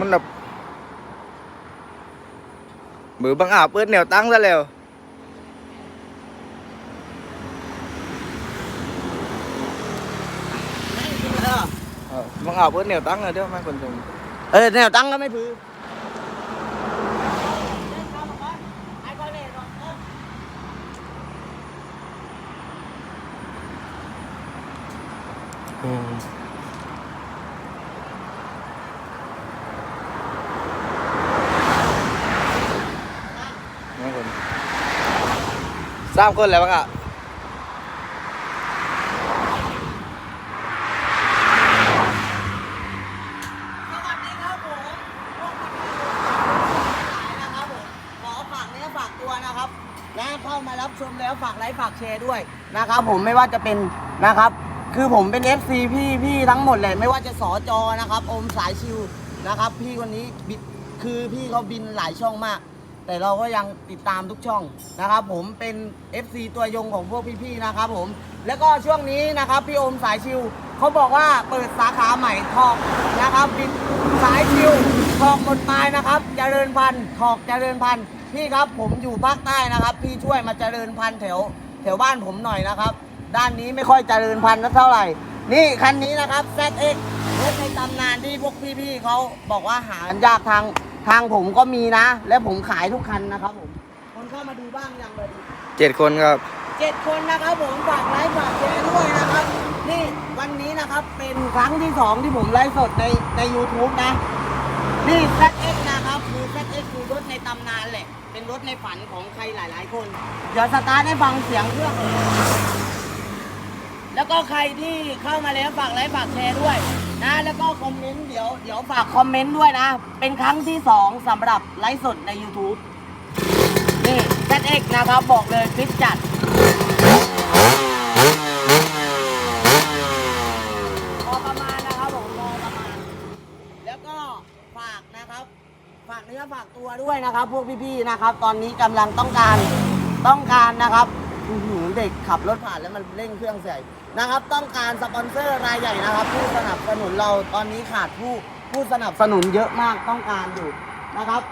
มันแบบมือบังอาจเปิดแนวตั้งซะแล้วเออบังอาจเปิดแนวตั้งเลยเดี๋ยวไม่คนชมเออแนวตั้งก็ไม่พื้นไม่คน สามคนแล้วบังอาจสวัสดีครับผมพวกพี่นะครับผมขอฝากเนื้อฝากตัวนะครับและเข้ามารับชมแล้วฝากไลค์ฝากแชร์ด้วยนะครับผมไม่ว่าจะเป็นนะครับคือผมเป็น FC พี่พี่ทั้งหมดเลยไม่ว่าจะสอจอนะครับอมสายชิวนะครับ พี่คนนี้บิดคือพี่เขาบินหลายช่องมาก แต่เราก็ยังติดตามทุกช่องนะครับ ผมเป็น FC ตัวยงของพวกพี่ๆนะครับ ผมแล้วก็ช่วงนี้นะครับพี่โอมสายชิวเขาบอกว่าเปิดสาขาใหม่ทอกนะครับบินสายชิวทอกหมดปลายนะครับเจริญพันธุ์ทอกเจริญพันธุ์พี่ครับผมอยู่ภาคใต้นะครับ พี่ช่วยมาเจริญพันธุ์แถวแถวบ้านผมหน่อยนะครับ ด้านนี้ไม่ค่อยเจริญพันธุ์นักเท่าไหร่ นี่คันนี้นะครับ ZX รถในตำนานที่พวกพี่ๆเขาบอกว่าหายากทาง ทางผมก็มีนะ และผมขายทุกคันนะครับผม คนเข้ามาดูบ้างยังเลยเจ็ดคนครับเจ็ดคนนะครับผมฝากไลค์ฝากแชร์ด้วยนะครับ นี่วันนี้นะครับเป็นครั้งที่สองที่ผมไลฟ์สดในใน YouTube นะ นี่ ZX นะครับคือ ZX คือรถในตำนานแหละ เป็นรถในฝันของใครหลาย ๆ คน เดี๋ยวสตาร์ทให้ฟังเสียงเครื่อง แล้วก็ใครที่เข้ามาแล้วฝากไลค์ฝากแชร์ด้วยนะ แล้วก็คอมเมนต์เดี๋ยวเดี๋ยวฝากคอมเมนต์ด้วยนะ เป็นครั้งที่สองสำหรับไลฟ์สดใน YouTube นี่ ZX นะครับบอกเลยฟิตจัด พอประมาณนะครับผมพอประมาณ แล้วก็ฝากนะครับ ฝากเนื้อฝากตัวด้วยนะครับ พวกพี่ๆนะครับ ตอนนี้กำลังต้องการต้องการนะครับ อื้อหือเด็กขับรถผ่านแล้วมันเร่งเครื่องใส่นะครับ ต้องการสปอนเซอร์รายใหญ่นะครับ ผู้สนับสนุนเราตอนนี้ขาดผู้ผู้สนับสนุนเยอะมากต้องการอยู่นะครับ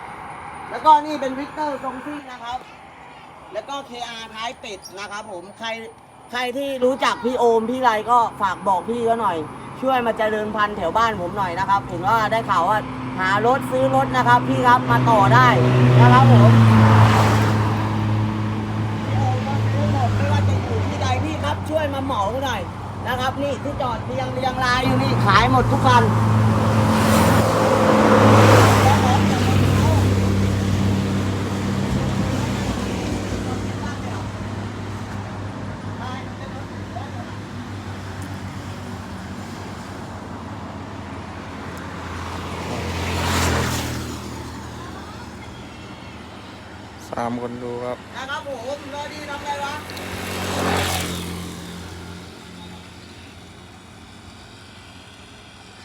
แล้วก็นี่เป็นวิกเตอร์ทรงซิ่งนะครับ แล้วก็ KR ท้ายเป็ดนะครับ ผมใครใครที่รู้จักพี่โอมพี่ไรก็ฝากบอกพี่ก็หน่อย ช่วยมาเจริญพันธุ์แถวบ้านผมหน่อยนะครับเห็นว่าได้ข่าวว่าหารถซื้อรถนะครับ พี่ครับมาต่อได้นะครับผมพี่โอมก็ซื้อหมดไม่ว่าจะอยู่ที่ใดพี่ครับช่วย มาเหมาหน่อยนะครับ นี่ที่จอดเรียงเรียงรายอยู่นี่ขายหมดทุกคันสามคนดูครับนะครับผมรอดีทำไรวะ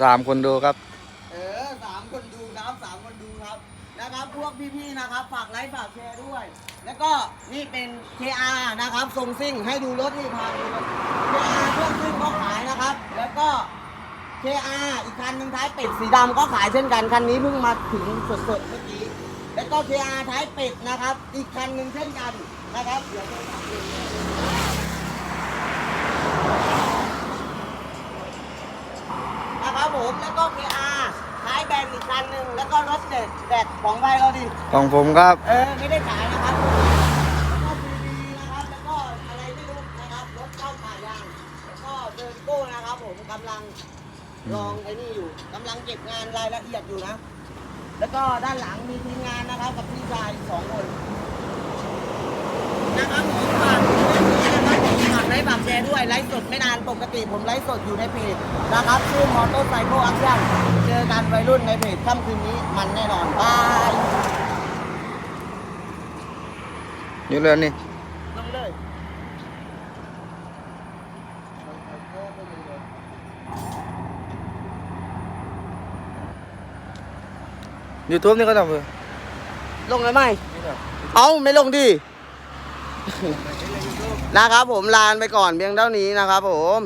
สามคนดูครับ เออสามคนดูครับสามคนดูครับนะครับพวกพี่ๆนะครับฝากไลค์ฝากแชร์ด้วย แล้วก็นี่เป็น KR นะครับทรงซิ่งให้ดูรถนี่พาดูรถ KR เครื่องซิ่งก็ขายนะครับ แล้วก็ KR อีกคันหนึ่งท้ายเป็ดสีดำก็ขายเช่นกันคันนี้เพิ่งมาถึงสดๆเมื่อกี้แล้วก็ KR ท้ายเป็ดนะครับ อีกคันหนึ่งเช่นกันนะครับเดี๋ยวไปฝากดู นะครับผมแล้วก็ KR ท้ายแบนอีกคันหนึ่งแล้วก็รถเด็ดแดดของใครเราดิของผมครับเออไม่ได้ขายนะครับแล้วก็ทีวีนะครับแล้วก็อะไรไม่รู้นะครับรถเข้าป่ายางแล้วก็เดินโก้นะครับ ผมกำลังลองไอ้นี่อยู่กำลังเก็บงานรายละเอียดอยู่นะ แล้วก็ด้านหลังมีทีมงานนะครับกับพี่ชายสองคนนะครับผมฝากนะครับ ผมฝากไลฟ์ฝากแชร์ด้วยไลฟ์สดไม่นานปกติผมไลฟ์สดอยู่ในเพจนะครับชื่อมอเตอร์ไซค์แอคชั่นเจอกันวัยรุ่นในเพจค่ำคืนนี้มันแน่นอนบายอยู่เรือนนี่ลงเลยยูทูบนี่ก็ทำเพื่อลงเลยไหมเอาไม่ลงดิ นะครับผมลานไปก่อนเพียงเท่านี้นะครับผม